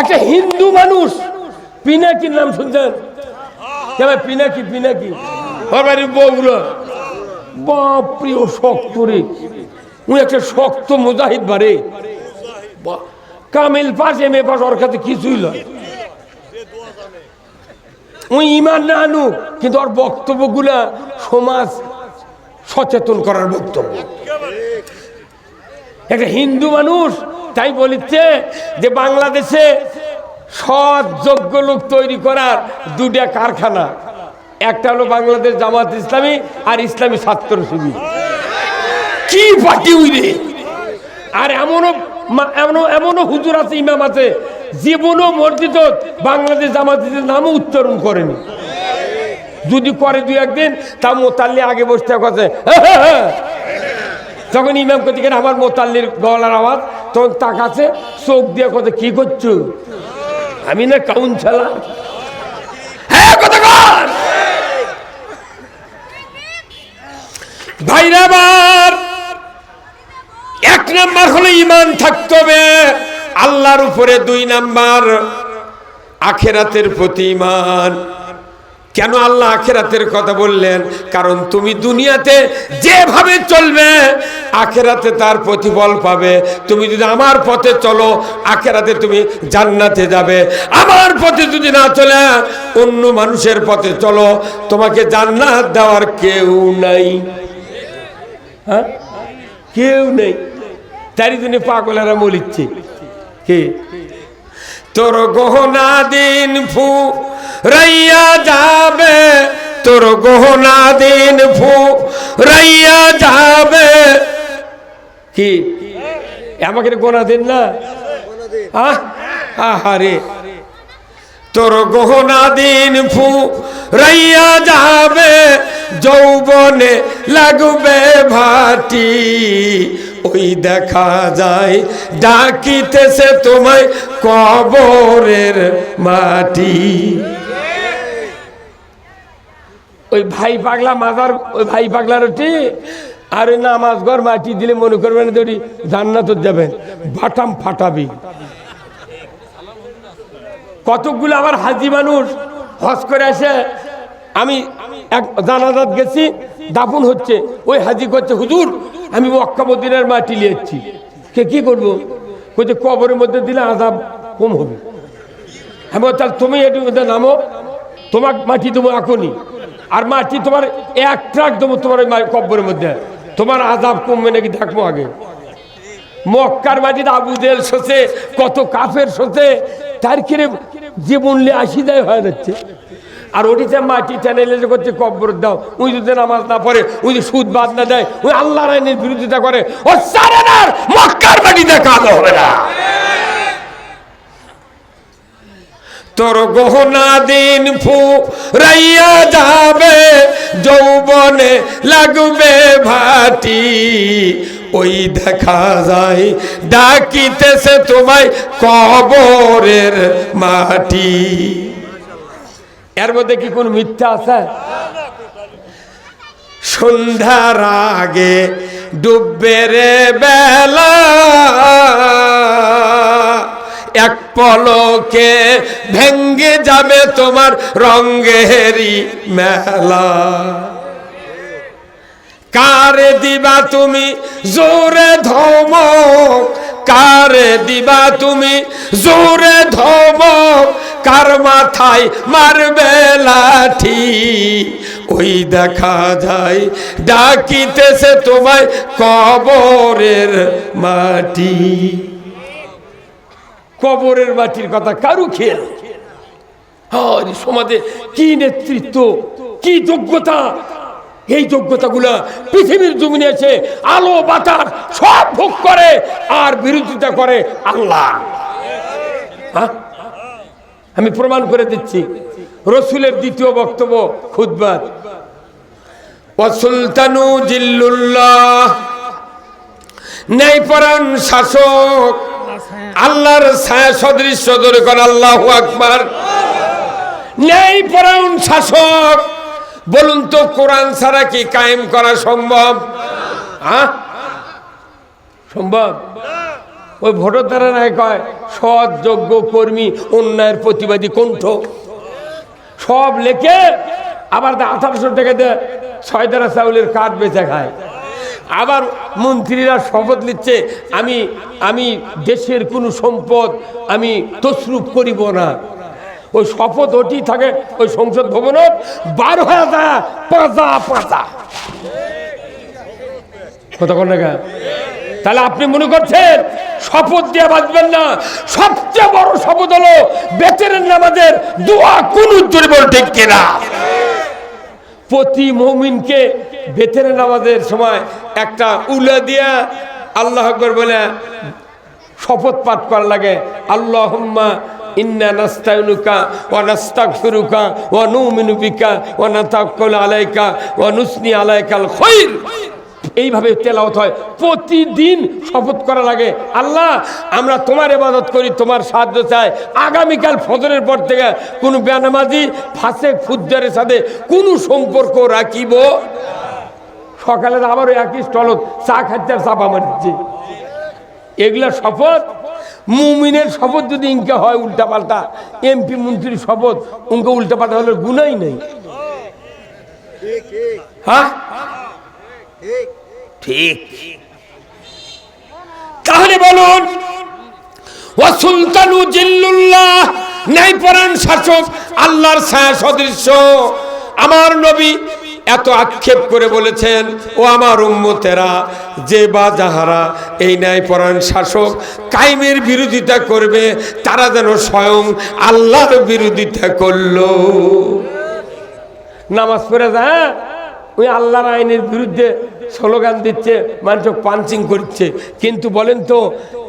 একটা হিন্দু মানুষ, পিনাকির নাম শুনছেন? কেন পিনাকি পিনাকি। বাপরে, ও শক্ত রে। উনি একটা শক্ত মুজাহিদ বারে। কামিল পাশ এম এ পাস ওর কাছে কিছুই ওই ইমান না আনুক, কিন্তু ওর বক্তব্যগুলা সমাজ সচেতন করার বক্তব্য। একটা হিন্দু মানুষ, তাই বলিচ্ছে যে বাংলাদেশে সৎ, যোগ্য লোক তৈরি করার দুটা কারখানা। একটা হলো বাংলাদেশ জামাত ইসলামী, আর ইসলামী ছাত্র শিবির। কি পার্টি উইরে? আর এমনও এমনও এমনও হুজুর আছে, ইমাম আছে, জীবনও মসজিদ বাংলাদেশ জামাত ইসলামের নামও উচ্চারণ করেনি। যদি করে দুই একদিন, তা মোতাল্লি আগে বসতে কথা যখন ইমাম করতে গেলে আমার মোতাল্লির গলার আওয়াজ, তখন তাকাছে চোখ দিয়ে কথা, কি করছ? আমি না কাউন্সেলার কথা ভাইরা আমার এক নাম্বার হলো ইমান থাকতে হবে, আল্লাহর উপরে দুই নাম্বার, আখেরাতের প্রতি ইমান কেন আল্লাহ আখেরাতের কথা বললেন? কারণ তুমি দুনিয়াতে যেভাবে চলবে, আখেরাতে তার প্রতিফল পাবে। তুমি যদি আমার পথে চলো, আখেরাতে তুমি জান্নাতে যাবে। আমার পথে যদি না চলে, অন্য মানুষের পথে চলো। তোমাকে জান্নাত দেওয়ার কেউ নাই। হ্যাঁ? কেউ নেই। তারই জন্য পাগলেরা মলিচ্ছে কে? তোর গহনা দিন ফু রাইয়া যাবে তোর গহনা দিন ফু রাইয়া যাবে। কি? আমাকে গোনা দিন না? আহারে। তোর গহনা দিন ফু রাইয়া যাবে, যৌবনে লাগবে ভাটি। ওই দেখা যায়, ডাকিতেছে তোমায় কবরের মাটি। ওই ভাই পাগলা মাজার ওই ভাই পাগলার ওটি আর ওই নামাজ ঘর মাটি দিলে মনে করবেন ওটি জান্নাত যাবেন। বাটাম ফাটাবি। কতকগুলো আবার হাজি মানুষ হজ করে আসে আমি এক জানাজাত গেছি দাফন হচ্ছে ওই হাজি করছে হুজুর আমি মক্কাবদ্দিনের মাটি লিয়েছি কে কি করব? কইছে কবরের মধ্যে দিলে আজাব কম হবে। আমি বলছি, তাহলে তুমি এটু মধ্যে নামো তোমার মাটি দেবো এখনই। আর মাটি তোমার এক ট্রাক দেবো তোমার ওই কব্বরের মধ্যে। তোমার আজাব কমবে নাকি থাকব আগে। মক্কার মাটিতে আবু শোষে, কত কাফের শোষে, তার কিরে জীবন নিয়ে আসি দেয় হয়ে যাচ্ছে। আর ওটিতে মাটি চ্যানেলে যে করছে, কব্বর দাও। ওই যদি নামাজ না পড়ে, ওই যে সুদ বাদ না দেয়, ওই আল্লাহ আইনের বিরোধিতা করে। ও সারেনার মক্কার মাটিতে কাজ হবে না। তোর গহনা দিন ফু রাইয়া যাবে, যৌবনে লাগবে ভাটি। ওই দেখা যায়, ডাকিতেছে তোমায় কবরের মাটি। এর মধ্যে কি কোন মিথ্যা আছে? সন্ধ্যার আগে ডুববে রে বেলা। এক পলকে ভেঙ্গে যাবে তোমার রঙ্গেরি মেলা। কারে দিবা তুমি জোরে ধম কারে দিবা তুমি জোরে ধমক? কার মাথায় মারবে লাঠি? ওই দেখা যায় ডাকিতেছে তোমায় কবরের মাটি। কবরের মাটির কথা কারু খেয়াল আরে সমাজে কি নেতৃত্ব, কি যোগ্যতা? এই যোগ্যতাগুলা পৃথিবীর জমিনে এসে আলো, বাতাস সব ভোগ করে আর বিরোধিতা করে আল্লাহ। হ্যাঁ? আমি প্রমাণ করে দিচ্ছি। রসুলের দ্বিতীয় বক্তব্য খুদবাত সুলতানু জিল্লুল্লাহ, ন্যায়পরায়ণ শাসক আল্লাহর ছায়া সদৃশ্য ধরে কর, আল্লাহ আকবার। ন্যায়পরায়ণ শাসক। বলুন তো, কোরআন ছাড়া কি কায়েম করা সম্ভব? সম্ভব? ওই ভোটার নাই কয়, সৎ, যোগ্য, কর্মী, অন্যায়ের প্রতিবাদী কণ্ঠ। সব লেখে, আবার আঠারোশো টাকা দিয়ে ছয়দারা চাউলের কাঠ বেচে খায়। আবার মন্ত্রীরা শপথ নিচ্ছে, আমি আমি দেশের কোনো সম্পদ আমি তসরুপ করিব না। ওই শপথ ওটি থাকে ওই সংসদ ভবনত বার যায় পাঁচা পাঁচা কোন? জায়গা তাহলে আপনি মনে করছেন শপথ দিয়ে বাঁচবেন না? সবচেয়ে বড় শপথ হলো বেতেরের নামাজের দোয়া কোন উত্তরে বল ঠিক কিনা? প্রতি মমিনকে বেতের নামাজের সময় একটা উলা দিয়া আল্লাহ আকবর বলে, শপথ পাঠ করা লাগে। আল্লাহ নাতাওয়াক্কালু আলাইকা ও নুসনি আলাইকাল খায়র এইভাবে তেলাওয়াত হয়। প্রতিদিন শপথ করা লাগে আল্লাহ আমরা তোমার ইবাদত করি তোমার সাহায্য চাই। আগামীকাল ফজরের পর থেকে কোনো বেনামাজি ফাঁসে ফুজ্জারের সাথে কোনো সম্পর্ক রাখিব। সকালে আবারও একই স্টলত চা খাচ্ছে আর চাপা মারছে। এগুলা শপথ? মুমিনের শপথ যদি ইনকে হয় উল্টা পাল্টা এমপি মন্ত্রীর শপথ উনকে উল্টা পাল্টা হলে গুণাই নেই। হ্যাঁ? ঠিক। তাহলে বলুন ও সুলতানু জিল্লুল্লাহ ন্যায়পরায়ণ শাসক আল্লাহর ছায়া সদৃশ্য আমার নবী এত আক্ষেপ করে বলেছেন ও আমার উম্মতেরা যে বা যাহারা এই ন্যায়পরায়ণ শাসক কাইমের বিরোধিতা করবে তারা যেন স্বয়ং আল্লাহর বিরোধিতা করল। নামাজ পড়ে যায় হ্যাঁ? ওই আল্লাহর আইনের বিরুদ্ধে স্লোগান দিচ্ছে মানুষ পাঞ্চিং করছে। কিন্তু বলেন তো,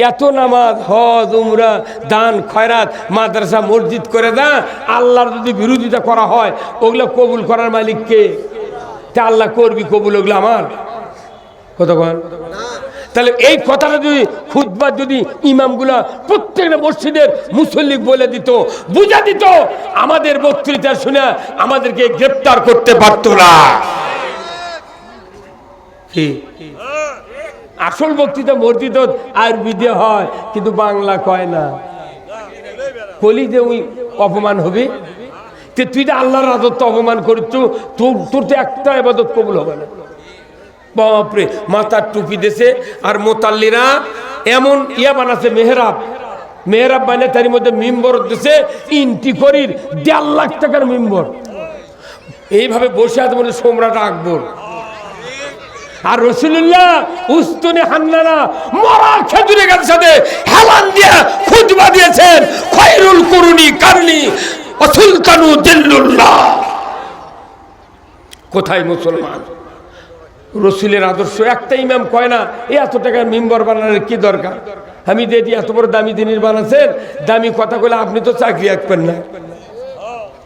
এত নামাজ, হজ, উমরা, দান, খয়রাত, মাদ্রাসা, মসজিদ করে দা আল্লাহর যদি বিরোধিতা করা হয়, ওগুলো কবুল করার মালিককে তা আল্লাহ করবি কবুল, ওগুলো আমার। কতক্ষণ তাহলে এই কথাটা যদি খুদবা যদি ইমামগুলা প্রত্যেকটা মসজিদের মুসল্লিক বলে দিত, বুঝা দিত, আমাদের বক্তৃতা শুনে আমাদেরকে গ্রেপ্তার করতে পারত না। আসল বক্তৃতা মসজিদ আরবিতে হয়, কিন্তু বাংলা কয় না। কলি যে ওই অপমান হবে। তে তুই তো আল্লাহর রাজত্ব অপমান করিস তোর তোর তো একটা এবাদত কবুল হবে না। বাপরে, মাথার টুপি দেশে আর মোতাল্লিরা এমন ইয়া বানাচ্ছে মেহরাব। মেহরাব বানিয়ে তার মধ্যে মিম্বর দিছে, ইনটি করির দেড় লাখ টাকার মিম্বর। এইভাবে বসে আছে বলে সম্রাট আকবর। আর রসুল্লাহ উস্তুনে হান্নানা মরা খেজুরে গাছের সাথে হেলান দিয়ে খুদবা দিয়েছেন, খৈরুল করুনি কারণি অসুলতানু দিল্লুল্লাহ। কোথায় মুসলমান? রসুলের আদর্শ একটা ইমাম কয় না এই এত টাকার মেম্বার বানানোর কি দরকার? আমি দিই এত বড় দামি জিনিস বানাচ্ছেন, দামি কথা বলে আপনি তো চাকরি রাখবেন না।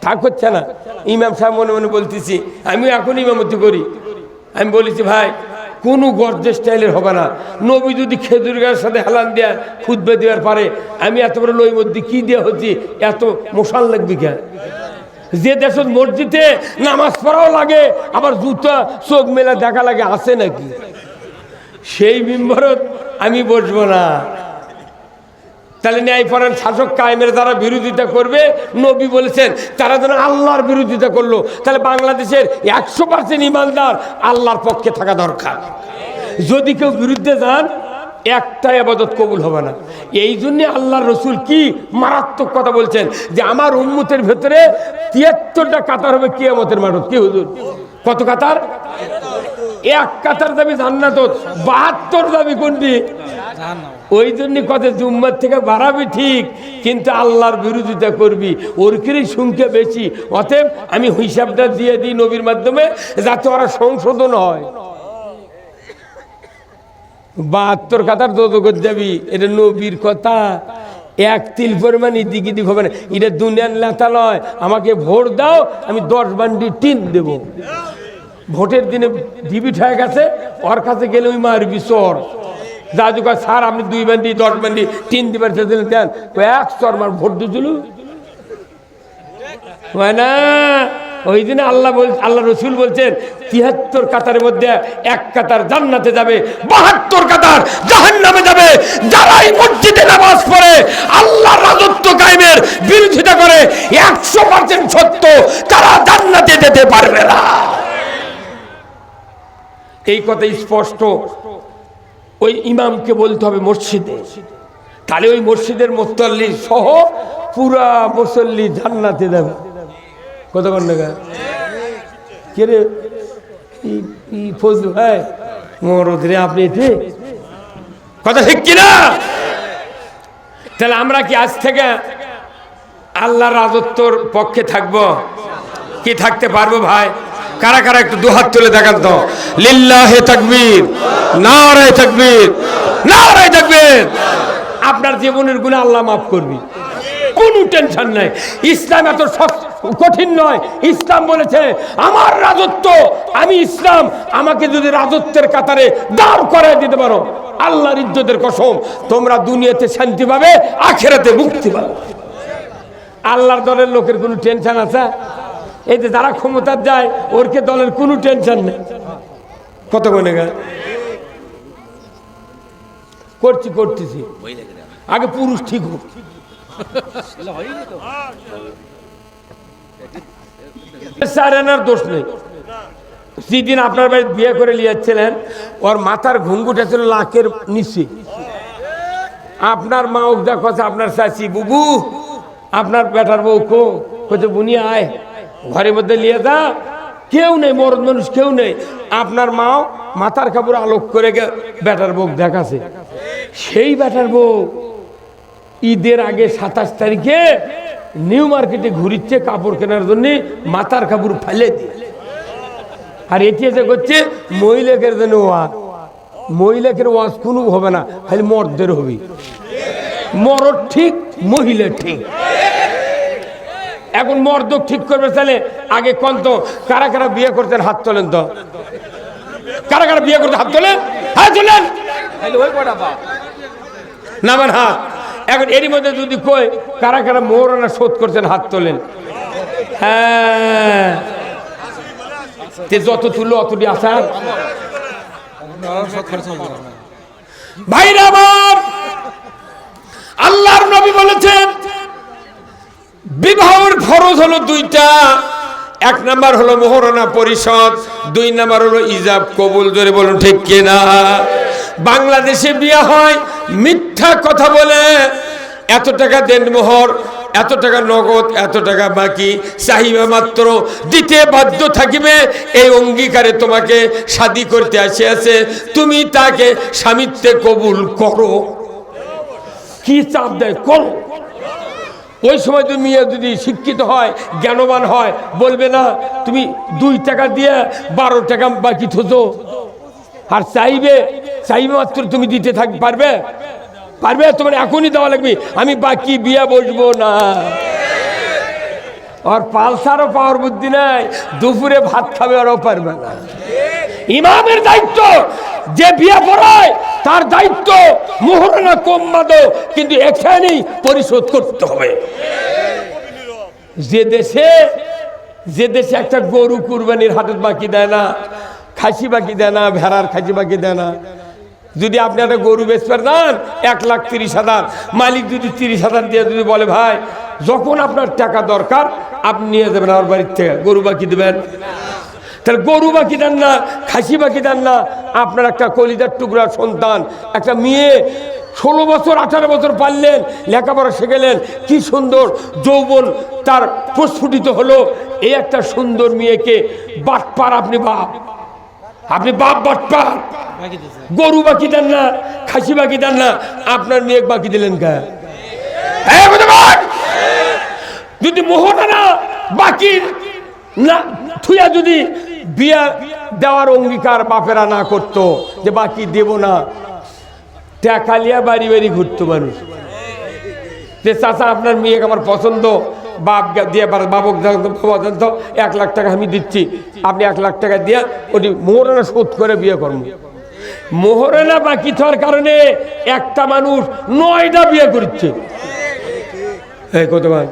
থাক হচ্ছে না। ইমাম সাহেব মনে মনে বলতেছি আমি এখন ইমামতি করি। আমি বলেছি, ভাই, কোনো গর্জে স্টাইলের হবে না। নবী যদি খেজুর গাছের সাথে হেলান দেয়া খুদবে দেওয়ার পারে, আমি এত বড় লই মধ্যে কি দেওয়া হচ্ছে? এত মশাল লাগবে কেন যে দেশের মসজিদে নামাজ পড়াও লাগে, আবার জুতা চোখ মেলা দেখা লাগে, আছে নাকি? সেই মেম্বারত আমি বসবো না। তাহলে ন্যায়পরায়ণ শাসক কায়েমের যারা বিরোধিতা করবে, নবী বলেছেন, তারা যেন আল্লাহর বিরোধিতা করল। তাহলে বাংলাদেশের একশো পার্সেন্ট ইমানদার আল্লাহর পক্ষে থাকা দরকার। যদি কেউ বিরুদ্ধে যান, একটাই আবাদত কবুল হবে না। এই জন্যে আল্লাহ রসুল কি মারাত্মক কথা বলছেন, যে আমার উম্মতের ভেতরে তিয়াত্তরটা কাতার হবে কিয়ামতের মাঠত। কি হুজুর? কত কাতার? এক কাতার দাবি জান্নাত বাহাত্তর দাবি কোনটি ওই জন্য কত জুম্মার থেকে বাড়াবি ঠিক, কিন্তু আল্লাহর বিরোধিতা করবি। ওর কিরেই সংখ্যা বেশি। অতএব আমি হিসাবটা দিয়ে দিই নবীর মাধ্যমে, যাতে ওরা সংশোধন হয়। বাহাত্তর কাতার দোদগত যাবি এটা নবীর কথা। এক তিল পরিমাণ ইদিক ইদিক হবে না। এটা দুনিয়ার নেতা নয়, আমাকে ভোট দাও, আমি দশ বান্ডি টিন দেব। ভোটের দিনে ডিবিট হয়ে গেছে, ওর কাছে গেলে ওই মারবি চর। দাদু কয়, স্যার, আপনি দুই বান্ডি, দশ বান্ডি, তিন দিবার দেন। ও এক চর মার ভোট দিয়েছিল। হয় না? ওই দিনে আল্লাহ বল, আল্লাহ রসুল বলছেন, তিয়াত্তর কাতারের মধ্যে এক কাতার জান্নাতে যাবে, বাহাত্তর কাতার জাহান নামে যাবে। যারাই মসজিদে নামাজ পড়ে আল্লাহ রাজত্ব কায়েমের বিরোধিতা করে, একশো পার্সেন্ট সত্য, তারা জান্নাতে যেতে পারবে না। এই কথা স্পষ্ট। ওই ইমামকে বলতে হবে মসজিদে। তাহলে ওই মসজিদের মোত্তাল্লি সহ পুরা মুসল্লি জান্নাতে দেবে কত টাকা কে রে? ফজলু? হ্যাঁ মরদ রে, আপনি কথা তাহলে আমরা কি আজ থেকে আল্লাহ রাজত্বর পক্ষে থাকব? কি থাকতে পারব ভাই? কারা কারা একটু দুহাত তুলে দেখান তো। লিল্লাহে তাকবীর, নারায়ে তাকবীর নারায়ে তাকবীর। আপনার জীবনের গুণে আল্লাহ মাফ করবি। কোনো টেনশন নাই। ইসলাম এত শক্ত কঠিন নয়। ইসলাম বলেছে, আমার রাজত্ব, আমি ইসলাম, আমাকে যদি রাজত্বের কাতারে দাঁড় করায় দিতে পারো, আল্লাহর ইজ্জতের কসম, তোমরা দুনিয়াতে শান্তি পাবে, আখেরাতে মুক্তি পাবে। আল্লাহর দলের লোকের কোনো টেনশন আছে? এই যে যারা ক্ষমতার যায় ওরকে দলের কোনো টেনশন নেই। কত মনে করছি, করতেছি। আগে পুরুষ ঠিক হোক। সারেনার দোষ নেই। যেদিন আপনার বাড়ি বিয়ে করে নিয়েছিলেন ওর মাথার ঘুঙ্গুটা ছিল লাখের নিচে। আপনার মা কথা আপনার চাচি, বুবু, আপনার বেটার বউ কো কোথায় বুনি, আয়। ঘরের মধ্যে নিয়ে যা। কেউ নেই মরদ মানুষ কেউ নেই। আপনার মাও মাথার কাপড় আলোক করে বেটার বউ দেখাছে। সেই বেটার বউ ঈদের আগে সাতাশ তারিখে নিউ মার্কেটে ঘুরিচ্ছে কাপড় কেনার জন্য, মাথার কাপড় ফেলে দিয়ে। আর এটি এসে করছে মহিলাকের জন্য ওয়াজ। মহিলাকের ওয়াজ কোনো হবে না, খালি মর্দের হবে। মরদ ঠিক, মহিলা ঠিক। এখন মর্দ ঠিক করবে তাহলে আগে কোন তো কারা কারা বিয়ে করতেন হাত তোলেন তো? কারা কারা বিয়ে করতে হাত তোলেন? হাত তোলেন! নামান হাত এখন এরই মধ্যে যদি কই কারা কারা মোহরানা শোধ করছেন হাত তোলেন? হ্যাঁ। যত তুললো অতটি আসার। ভাইরা আল্লাহর নবী বলেছেন বিবাহের ফরজ হলো দুইটা। এক নাম্বার হলো মোহরণা পরিষদ, দুই নাম্বার হলো ইজাব কবুল ধরে বলুন ঠিক কিনা? বাংলাদেশে বিয়ে হয়, মিথ্যা কথা বলে, এত টাকা দেন মোহর, এত টাকা নগদ, এত টাকা বাকি চাহিবা মাত্র, দিতে বাধ্য থাকিবে, এই অঙ্গীকারে তোমাকে শাদি করতে আসিয়াছে তুমি তাকে স্বামিত্বে কবুল করো। কি চাপ দেয়? করো। ওই সময় তুমি মেয়ে যদি শিক্ষিত হয়, জ্ঞানবান হয়, বলবে না, তুমি দুই টাকা দিয়ে বারো টাকা বাকি থতো। আর চাইবে চাইবে মাত্র তুমি দিতে থাক, পারবে? পারবে? তোমার এখনই দেওয়া লাগবে। আমি বাকি বিয়ে বসবো না। আর পালসারও পাওয়ার বুদ্ধি নাই, দুপুরে ভাত খাবে ওরাও পারবে না। ইমামের দায়িত্ব, যে বিয়ে পড়ায়, তার দায়িত্ব মোহরানা কম বাদো কিন্তু এখানেই পরিশোধ করতে হবে। যে দেশে যে দেশে একটা গরু কুরবানির হাটের বাকি দেয় না, খাসি বাকি দেয় না, ভেড়ার খাসি বাকি দেয় না যদি আপনি একটা গরু বেচতে দেন, এক লাখ তিরিশ হাজার। মালিক যদি তিরিশ হাজার দিয়ে যদি বলে, ভাই, যখন আপনার টাকা দরকার, আপনি নিয়ে যাবেন আমার বাড়ির থেকে। গরু বাকি দেবেন? তাহলে গরু বাকি দেন না, খাসি বাকি দেন না। আপনার একটা কলিজার টুকরা সন্তান, একটা মেয়ে, ষোলো বছর, আঠারো বছর পারলেন লেখাপড়া শিখেলেন, কি সুন্দর যৌবন তার প্রস্ফুটিত হলো। এই একটা সুন্দর মেয়েকে বাটপার আপনি বাপ। আপনি বাপ বাটপার গরু বাকি দেন না খাসি বাকি দেন না আপনার মেয়ে বাকি দিলেন বুঝতে যদি মোহনা বাকি না থুয়া যদি বিয়া দেওয়ার অঙ্গীকার বাপেরা না করতো যে বাকি দেব না টাকালিয়া বাড়ি বাড়ি ঘুরতো মানুষ। যে চাচা আপনার মেয়েকে আমার পছন্দ বাপ দিয়ে পারে বাবক বাবা এক লাখ টাকা আমি দিচ্ছি। আপনি এক লাখ টাকা দিয়ে ওটি মোহরানা শোধ করে বিয়ে করব। মোহরানা বাকি থাকার কারণে একটা মানুষ নয়টা বিয়ে করছে ভাই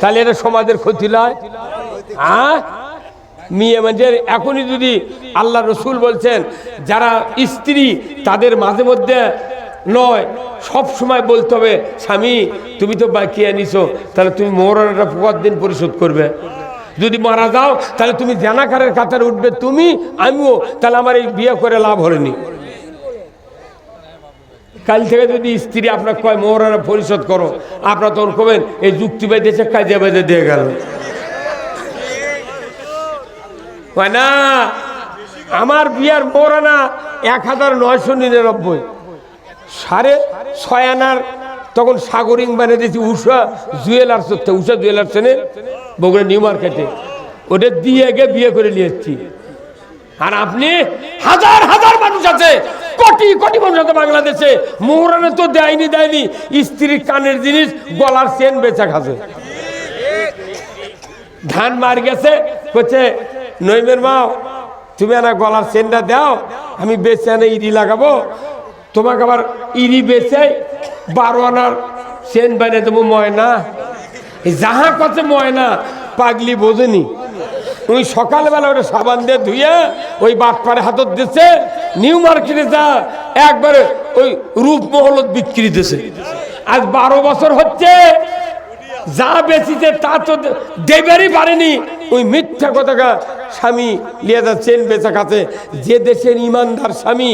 তাহলে এটা সমাজের ক্ষতি নয়। হ্যাঁ মেয়ে মানুষের, এখনই যদি আল্লাহ রসুল বলছেন, যারা স্ত্রী, তাদের মাঝে মধ্যে নয়, সব সময় বলতে হবে, স্বামী, তুমি তো বাকি আনিছো, তাহলে তুমি মোহরানাটা দিন পরিশোধ করবে। যদি মারা যাও, তাহলে তুমি জানাকারের কাতারে উঠবে, তুমি, আমিও, তাহলে আমার এই বিয়ে করে লাভ হয়নি। কাল থেকে যদি স্ত্রী আপনার কয় মোহরানা পরিশোধ করো, আপনার তখন কবেন, এই যুক্তি বেঁধেছে, কাজে বেঁধে দিয়ে গেল। না, আমার বিয়ার মোহরানা এক হাজার নয়শো নিরানব্বই। সাড়ে ছয় আনার তখন সাগরিং বানিয়ে দিয়েছি, উষা জুয়েলার্স হচ্ছে উষা জুয়েলার্স এনে বগুড়া নিউ মার্কেটে। ওটা দিয়ে গিয়ে বিয়ে করে নিয়ে এসছি। আর আপনি হাজার হাজার মানুষ আছে, কোটি কোটি মানুষ আছে বাংলাদেশে। মোহরানে তো দেয়নি দেয়নি। স্ত্রীর কানের জিনিস, গলার চেন বেচা খাচ্ছে। ধান মার গেছে করছে নইমের মাও তুমি না গলার চেনটা দাও, আমি বেচে আনে ইরি লাগাবো। তোমাকে আবার ইরি বেচে বারো আনার চেন বানিয়ে দেবো ময়না। যাহা কথা ময়না, পাগলি বোঝেনি। ওই সকালবেলা ওটা সাবান দিয়ে ধুয়ে ওই বাটপারে হাতত দিচ্ছে নিউ মার্কেটে যা একবারে ওই রূপমহলত বিক্রি দিছে। আজ বারো বছর হচ্ছে, যা বেচিছে তা তো দেবারই পারেনি। ওই মিথ্যা কথাটা স্বামী লিয়ে যা চেন বেচা খাচ্ছে। যে দেশের ইমানদার স্বামী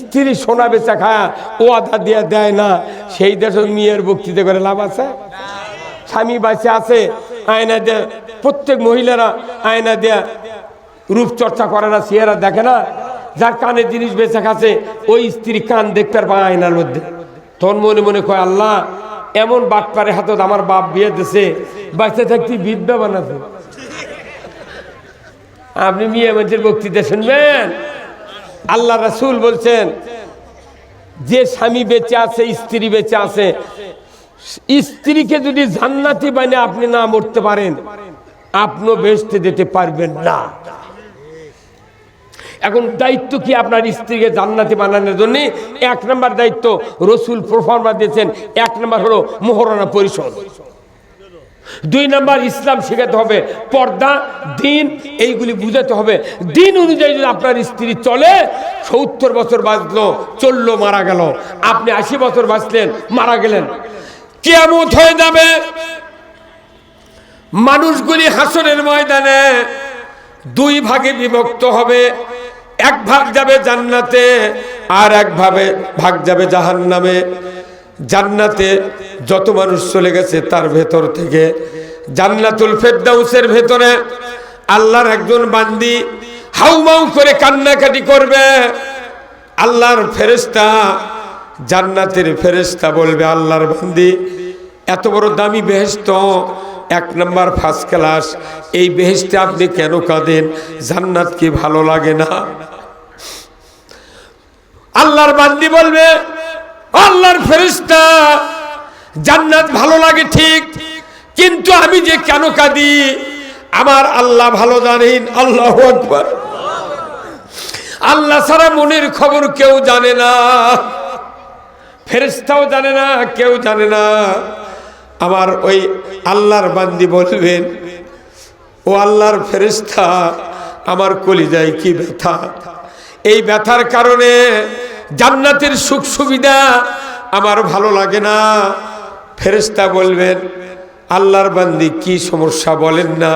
স্ত্রী সোনা বেচা খায়, ও আধা দিয়ে দেয় না। সেই দেশের মেয়ের বক্তৃতা করে লাভ আছে? স্বামী বাঁচে আছে, আয়না দিয়ে প্রত্যেক মহিলারা আয়না দেয়া রূপচর্চা করে না সিয়েরা দেখে না। যার কানে জিনিস বেঁচে খাচ্ছে, ওই স্ত্রী কান দেখতে পায় আয়নার মধ্যে। তখন মনে মনে কয়, আল্লাহ, এমন বাটপারে হাতত আমার বাপ বিয়ে দিছে বাচ্চা থাকতে বিদ্যা বানাতে আপনি মেয়ে মানুষের বক্তৃতা শুনবেন? আল্লাহ রাসুল বলছেন, যে স্বামী বেঁচে আছে, স্ত্রী বেঁচে আছে, স্ত্রীকে যদি জান্নাতি বানিয়ে আপনি না মরতে পারেন আপনিও বেসতে যেতে পারবেন না। এখন দায়িত্ব কি আপনার স্ত্রীকে জান্নাতি বানানোর জন্য? এক নম্বর দায়িত্ব, রসুল প্রফর্মা দিয়েছেন, এক নম্বর হলো মোহরানা পরিষদ। দুই নাম্বার ইসলাম শেখাতে হবে। পর্দা, দিন, এইগুলি বুঝাতে হবে। দিন অনুযায়ী যদি আপনার স্ত্রী চলে, সত্তর বছর বাঁচলো, চলল, মারা গেল। আপনি আশি বছর বাঁচলেন, মারা গেলেন। কেমত হয়ে যাবে। মানুষগুলি হাসনের ময়দানে দুই ভাগে বিভক্ত হবে। এক ভাগ যাবে জান্নাতে, আর এক ভাবে ভাগ যাবে জাহান্নামে। জান্নাতে যত মানুষ চলে গেছে তার ভেতর থেকে জান্নাতুল ফেরদাউসের ভেতরে আল্লাহর একজন বান্দি হাউমাউ করে কান্নাকাটি করবে। আল্লাহর ফেরেস্তা জান্নাতের ফেরেস্তা বলবে, আল্লাহর বান্দি, এত বড় দামি বেহেস্ত এক নম্বর ফার্স্ট ক্লাস এই বেহেস্তে আপনি কেন কাঁদেন? জান্নাত কি ভালো লাগে না? আল্লাহর বান্দি বলবে আল্লাহর ফেরিস্তা জান্নাত ভালো লাগে ঠিক, কিন্তু আমি যে কেন কাঁদি? আমার আল্লাহ ভালো জানেন, আল্লাহ আকবার। আল্লাহ ছাড়া মনের খবর কেউ জানে না ফেরিস্তাও জানে না, কেউ জানে না। আমার ওই আল্লাহর বান্দি বলবেন, ও আল্লাহর ফেরিস্তা আমার কলিজায় কি ব্যথা? এই ব্যথার কারণে জান্নাতের সুখ সুবিধা আমার ভালো লাগে না। ফেরেস্তা বলবেন, আল্লাহর বান্দি কি সমস্যা বলেন না?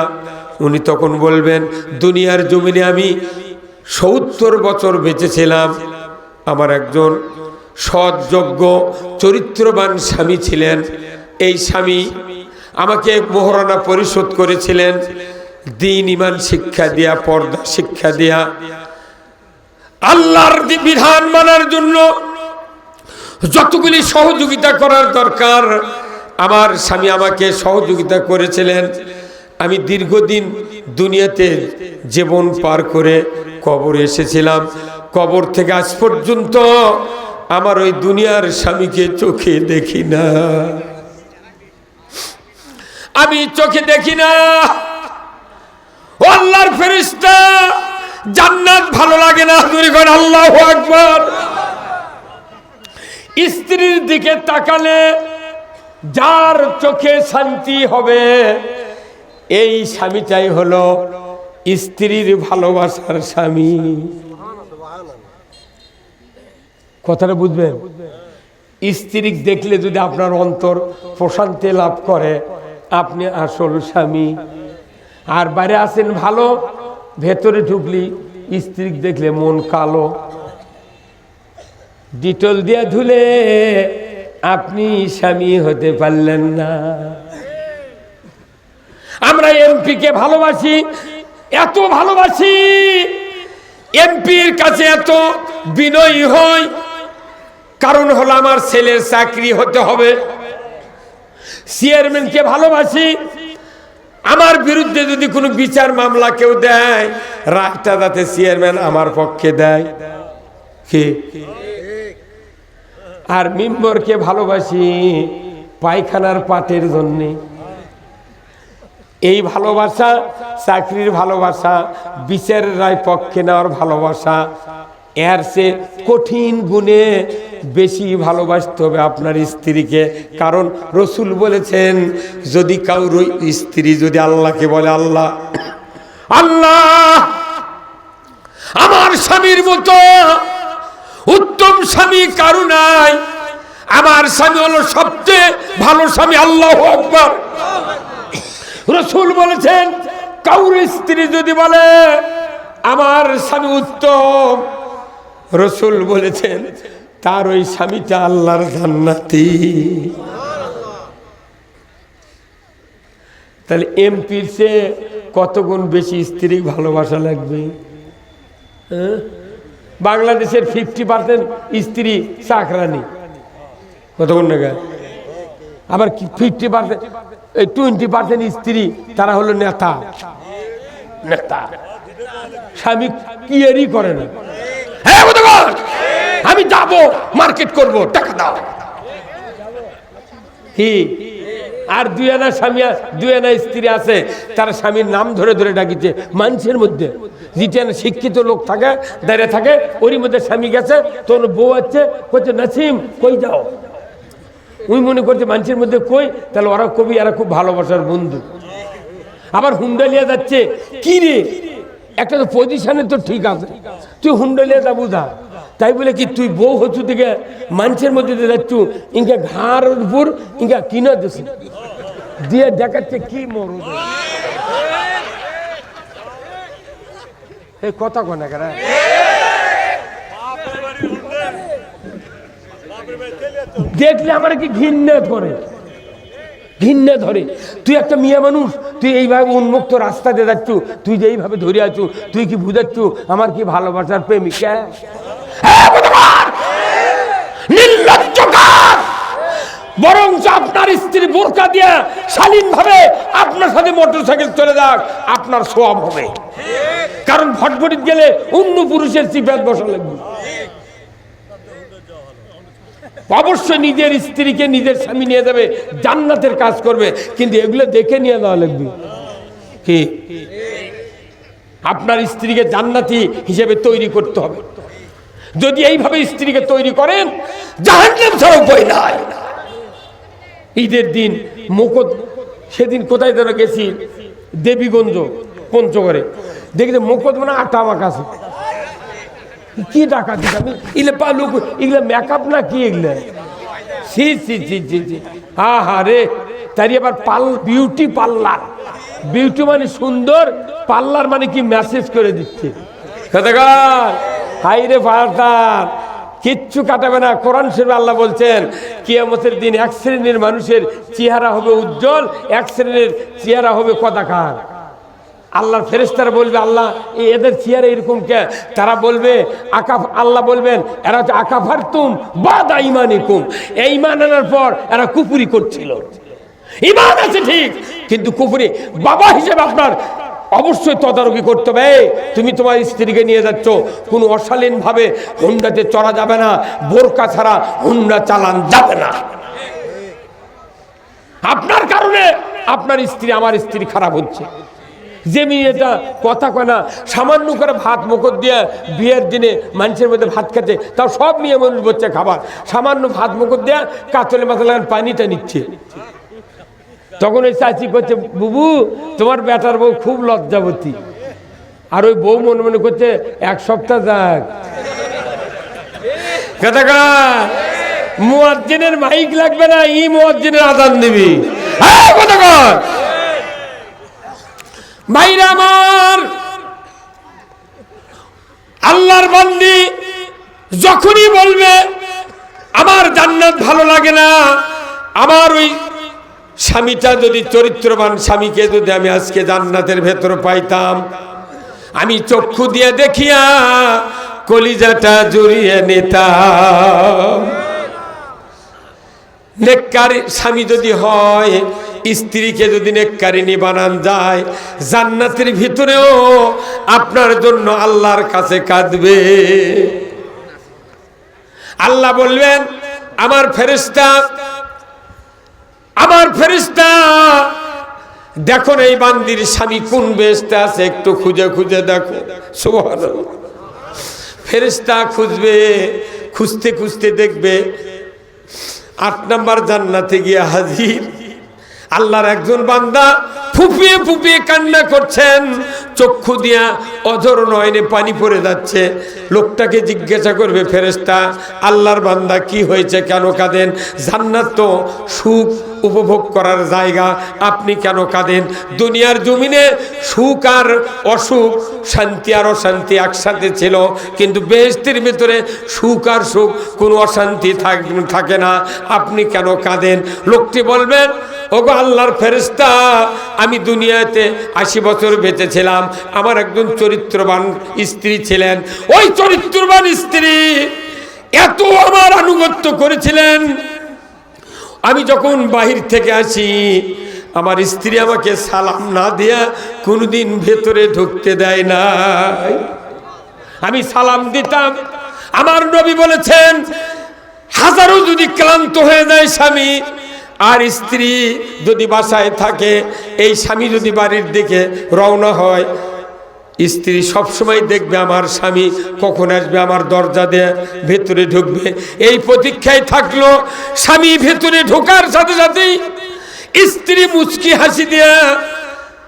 উনি তখন বলবেন, দুনিয়ার জমিনে আমি সত্তর বছর বেঁচেছিলাম। আমার একজন সৎযোগ্য, চরিত্রবান স্বামী ছিলেন। এই স্বামী আমাকে মোহরানা পরিশোধ করেছিলেন। দিন ইমান শিক্ষা দিয়া, পর্দা, শিক্ষা দিয়া। আল্লাহর বিধান মানার জন্য যতগুলি সহযোগিতা করার দরকার, আমার স্বামী আমাকে সহযোগিতা করেছিলেন। আমি দীর্ঘদিন দুনিয়াতে জীবন পার করে কবর এসেছিলাম। কবর থেকে আজ পর্যন্ত আমার ওই দুনিয়ার স্বামীকে চোখে দেখি না। আমি চোখে দেখি না। আল্লাহর ফেরিস্তা জান্নাত ভালো লাগে না? কোন, আল্লাহ আকবর। স্ত্রীর দিকে তাকালে যার চোখে শান্তি হবে, এই স্বামীটাই হলো স্ত্রীর ভালোবাসার স্বামী। কথাটা বুঝবেন? স্ত্রী দেখলে যদি আপনার অন্তর প্রশান্তি লাভ করে, আপনি আসল স্বামী। আর বাইরে আছেন ভালো ভেতরে ঢুকলি স্ত্রী দেখলে মন কালো। ডিটল দিয়ে ধুলে, আপনি স্বামী হতে পারলেন না। আমরা এমপি কে ভালোবাসি, এত ভালোবাসি। এমপির কাছে এত বিনয়ী হই, কারণ হলো আমার ছেলের চাকরি হতে হবে। চেয়ারম্যানকে ভালোবাসি আমার বিরুদ্ধে যদি কোনো বিচার মামলা কেউ দেয়, রায়টা যাতে চেয়ারম্যান আমার পক্ষে দেয়। কে? আর মেম্বরকে ভালোবাসি পায়খানার পাটের জন্যে। এই ভালোবাসা, চাকরির ভালোবাসা, বিচারের রায় পক্ষে নেওয়ার ভালোবাসা এর সে কঠিন গুণে বেশি ভালোবাসতে হবে আপনার স্ত্রীকে। কারণ রসুল বলেছেন, যদি কাউর স্ত্রী যদি আল্লাহকে বলে, আল্লাহ আল্লাহ, আমার স্বামীর মতো উত্তম স্বামী কারু নাই। আমার স্বামী হলো সবচেয়ে ভালো স্বামী, আল্লাহ আকবর। রসুল বলেছেন কাউর স্ত্রী যদি বলে, আমার স্বামী উত্তম রসুল বলেছেন, তার ওই স্বামীটা আল্লাহর জান্নাতি। তাহলে এমপির সে কত গুণ বেশি স্ত্রী ভালোবাসা লাগবে? হ্যাঁ? বাংলাদেশের ফিফটি পার্সেন্ট স্ত্রী চাকরানি। কতক্ষণ টাকা আবার ফিফটি পার্সেন্ট এই টোয়েন্টি পার্সেন্ট স্ত্রী, তারা হলো নেতা। নেতা। স্বামী কিয়ারই করে না। হ্যাঁ আমি যাব, মার্কেট করব, টাকা দাও। কি? আর দুই আনা স্বামী দুই আনা স্ত্রী আছে, তার স্বামীর নাম ধরে ধরে ডাকিছে, মানুষের মধ্যে। যেটা শিক্ষিত লোক থাকে, দাঁড়িয়ে থাকে ওরই মধ্যে স্বামী গেছে, তোর বউ আছে, কইছে, নাসিম, কই যাও? উই মনে করছে, মানুষের মধ্যে কই? তাহলে ওরা কবি, এরা খুব ভালোবাসার বন্ধু। আবার হুন্ডালিয়া যাচ্ছে, কি রে? একটা তো পজিশনে তো ঠিক আছে। তুই হুন্ডালিয়া যা। বুঝা তাই বলে কি তুই বউ হচ্ছু থেকে মানুষের মধ্যে যাচ্ছ, ইনকা ঘাড়ের উপর, ইনকা কিনা দিস দিয়ে দেখাচ্ছে কি মরু। এই কথা কনে কেন? দেখলে আমার কি ঘৃণা করে? ঘৃণা ধরে। তুই একটা মেয়ে মানুষ, তুই এইভাবে উন্মুক্ত রাস্তা দিয়ে যাচ্ছ, তুই যে এইভাবে ধরে আছো, তুই কি বুঝাচ্ছ, আমার কি ভালোবাসার প্রেমিকা! বরঞ্চ আপনার স্ত্রী বোরকা দিয়ে শালীন ভাবে আপনার সাথে মোটরসাইকেল চলে যাক, আপনার সোয়াব হবে। কারণ ভটভটিত গেলে অন্য পুরুষের সিফাত বসা লাগবে। অবশ্যই নিজের স্ত্রীকে নিজের স্বামী নিয়ে যাবে, জান্নাতের কাজ করবে, কিন্তু এগুলো দেখে নিয়ে যাওয়া লাগবে। কি? আপনার স্ত্রীকে জান্নাতি হিসেবে তৈরি করতে হবে। যদি এইভাবে স্ত্রীকে তৈরি করেন, জাহান্নাম ছাড়া উপায় নাই। ঈদের দিন মুকদ সেদিন কোথায় যেন গেছি? দেবীগঞ্জ, পঞ্চগড়ে। দেখি মোকদ্দমা আটা আমার কাছে কি টাকা দিতে আমি ইলে পালু এগুলো মেকআপ না কি এগুলো সি সি সি সি সি হা হা রে তারই আবার পাল বিউটি পার্লার বিউটি মানে সুন্দর পার্লার মানে কি মেসেজ করে দিচ্ছে। হাই রে পার্লার কিচ্ছু কাটাবে না। কোরআন শরীফ আল্লাহ বলছেন, কিয়ামতের দিন এক শ্রেণির মানুষের চেহারা হবে উজ্জ্বল, এক শ্রেণির চেহারা হবে কদাকার। আল্লাহর ফেরেস্তারা বলবে, আল্লাহ এদের চেয়ারে এরকম কে? তারা বলবে, আকাফ, আল্লাহ বলবেন, এরা হচ্ছে আকাফার তুম বাদা ইমানি কুম এই ইমান আনার পর এরা কুপুরি করছিল। ইমান আছে ঠিক, কিন্তু কুপুরি বাবা হিসেবে আপনার অবশ্যই তদারকি করতে হবে। তুমি তোমার স্ত্রীকে নিয়ে যাচ্ছ, কোনো অশালীন ভাবে হুন্ডাতে চড়া যাবে না, বোরকা ছাড়া হুন্ডা চালান যাবে না। আপনার কারণে আপনার স্ত্রী, আমার স্ত্রী খারাপ হচ্ছে। যে মেয়েটা কথা কয় না, সামান্য করে ভাত মুখর দিয়ে বিয়ের দিনে মানুষের মধ্যে ভাত খেতে, তাও সব মেয়ে মানুষ বলছে খাবার। সামান্য ভাত মুখর দিয়ে কাতলে লাগান পানিটা নিচ্ছে। তখন ওই চাচি করছে বুবু, তোমার বেটার বউ খুব লজ্জাবতী। আর ওই বউ মনে মনে করছে, এক সপ্তাহ যাক। কথা মুয়াজ্জিনের মাইক লাগবে না, ই মুয়াজ্জিনের আদান দিবি। হ্যাঁ কথা ভাইরা আমার। আল্লাহর বন্দি যখনই বলবে, আমার জান্নাত ভালো লাগে না, আমার ওই স্বামীটা যদি চরিত্রবান স্বামীকে যদি আমি আজকে জান্নাতের ভেতর পাইতাম, আমি চক্ষু দিয়ে দেখিয়া কলিজাটা জড়িয়ে নিতাম। নেককারী স্বামী যদি হয় স্ত্রীকে যদি নেককারিনী বানান যায়, জান্নাতের ভিতরেও আপনার জন্য আল্লাহর কাছে কাঁদবে। আল্লাহ বলবেন, আমার ফেরিস্তা আমার ফেরিস্তা দেখো এই বান্দির স্বামী কোন বেশটা আছে, একটু খুঁজে খুঁজে দেখো। সুবহানাল্লাহ। ফেরিস্তা খুঁজবে, খুঁজতে খুঁজতে দেখবে, আট নাম্বার জান্নাতে গিয়ে হাজির। আল্লাহর একজন বান্দা ফুপিয়ে ফুপিয়ে কান্না করছেন। চক্ষু দিয়া অধর নয়নে পানি পড়ে যাচ্ছে। লোকটাকে জিজ্ঞাসা করবে ফেরেস্তা আল্লাহর বান্দা কি হয়েছে? কেন কাঁদেন? জান্নাত তো সুখ উপভোগ করার জায়গা। আপনি কেন কাঁদেন? দুনিয়ার জমিনে সুখ আর অসুখ শান্তি আর অশান্তি একসাথে ছিল, কিন্তু বেহস্তির ভিতরে সুখ আর সুখ কোনো অশান্তি থাকে না। আপনি কেন কাঁদেন? লোকটি বলবেন ওগো আল্লাহর ফেরেস্তা আমি দুনিয়াতে আশি বছর বেঁচেছিলাম। আমার একজন চরিত্রবান স্ত্রী ছিলেন। ওই চরিত্রবান স্ত্রী এত আমার আনুগত্য করেছিলেন। আমি যখন বাহির থেকে আসি, আমার স্ত্রী আমাকে সালাম না দেয়া কোনোদিন ভেতরে ঢুকতে দেয় না আমি সালাম দিতাম। আমার নবী বলেছেন, হাজারো যদি ক্লান্ত হয়ে যায় স্বামী আর স্ত্রী যদি বাসায় থাকে, এই স্বামী যদি বাড়ির দিকে রওনা হয়, স্ত্রী সবসময় দেখবে আমার স্বামী কখন আসবে, আমার দরজা দিয়ে ভেতরে ঢুকবে। এই প্রতীক্ষায় থাকল, স্বামী ভেতরে ঢোকার সাথে সাথেই স্ত্রী মুচকি হাসি দিয়া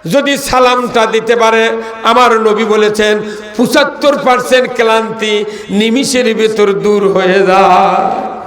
যদি সালামটা দিতে পারে, আমার নবী বলেছেন, পঁচাত্তর পার্সেন্ট ক্লান্তি নিমিষের ভেতর দূর হয়ে যায়।